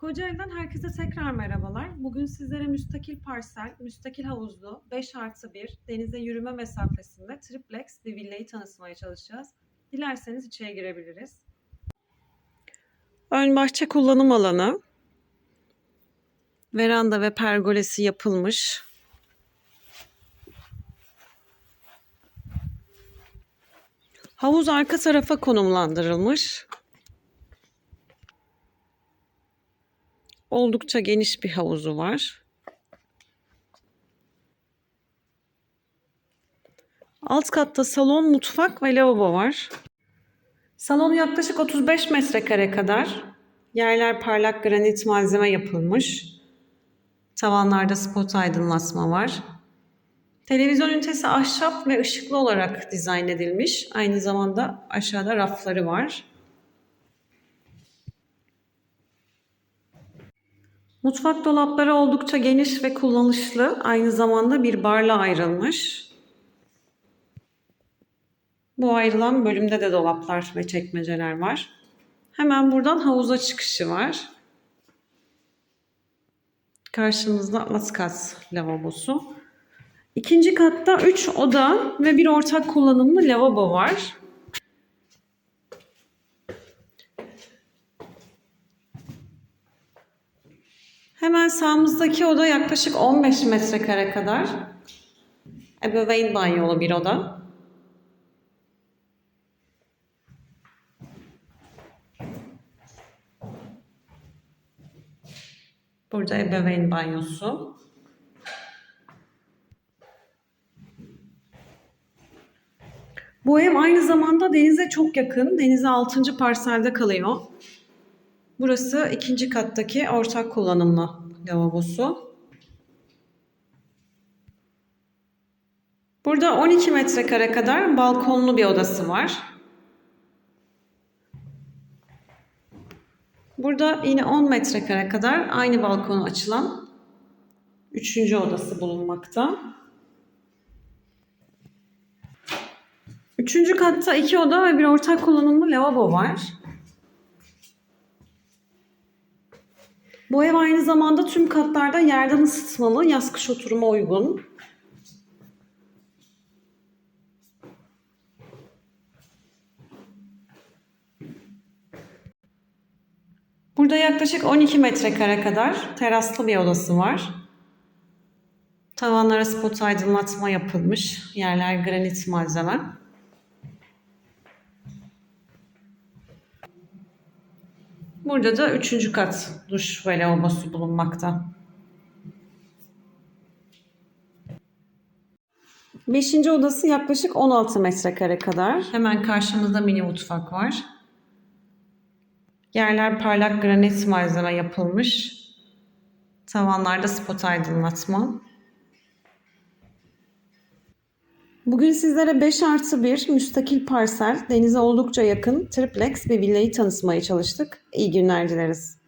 Kocaeli'den herkese tekrar merhabalar. Bugün sizlere müstakil parsel, müstakil havuzlu, 5 artı 1, denize yürüme mesafesinde triplex bir villayı tanıtmaya çalışacağız. Dilerseniz içeri girebiliriz. Ön bahçe kullanım alanı, veranda ve pergolesi yapılmış. Havuz arka tarafa konumlandırılmış. Oldukça geniş bir havuzu var. Alt katta salon, mutfak ve lavabo var. Salonu yaklaşık 35 metrekare kadar. Yerler parlak granit malzeme yapılmış. Tavanlarda spot aydınlatma var. Televizyon ünitesi ahşap ve ışıklı olarak dizayn edilmiş. Aynı zamanda aşağıda rafları var. Mutfak dolapları oldukça geniş ve kullanışlı. Aynı zamanda bir barla ayrılmış. Bu ayrılan bölümde de dolaplar ve çekmeceler var. Hemen buradan havuza çıkışı var. Karşımızda Atlas lavabosu. İkinci katta 3 oda ve bir ortak kullanımlı lavabo var. Hemen sağımızdaki oda yaklaşık 15 metrekare kadar. Ebeveyn banyolu bir oda. Burada ebeveyn banyosu. Bu ev aynı zamanda denize çok yakın. Denize 6. parselde kalıyor. Burası ikinci kattaki ortak kullanımlı lavabosu. Burada 12 metrekare kadar balkonlu bir odası var. Burada yine 10 metrekare kadar aynı balkonu açılan üçüncü odası bulunmakta. Üçüncü katta iki oda ve bir ortak kullanımlı lavabo var. Bu ev aynı zamanda tüm katlarda yerden ısıtmalı, yaz kış oturuma uygun. Burada yaklaşık 12 metrekare kadar teraslı bir odası var. Tavanlara spot aydınlatma yapılmış. Yerler granit malzeme. Burada da üçüncü kat duş ve lavabosu bulunmakta. Beşinci odası yaklaşık 16 metrekare kadar. Hemen karşımızda mini mutfak var. Yerler parlak granit malzeme yapılmış. Tavanlarda spot aydınlatma. Bugün sizlere 5 artı 1 müstakil parsel, denize oldukça yakın triplex bir villayı tanıtmaya çalıştık. İyi günler dileriz.